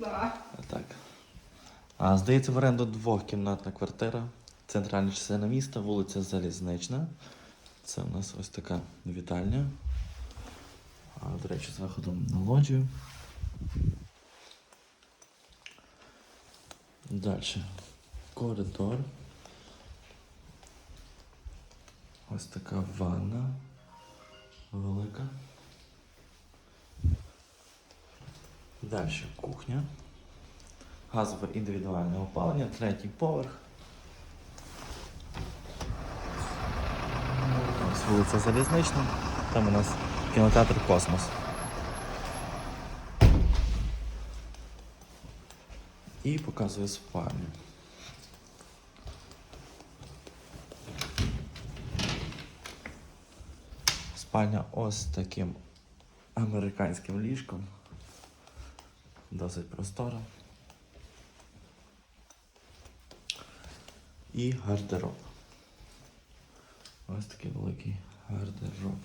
Да. Так. А, здається, в оренду двохкімнатна квартира. Центральна частина міста, вулиця Залізнична. Це у нас ось така вітальня. А, до речі, з виходом на лоджію. Далі. Коридор. Ось така ванна. Велика. Далі кухня. Газове індивідуальне опалення, третій поверх. Ось вулиця Залізнична. Там у нас кінотеатр Космос. І показую спальню. Спальня ось таким американським ліжком. Досить простора. І гардероб. Ось такий великий гардероб.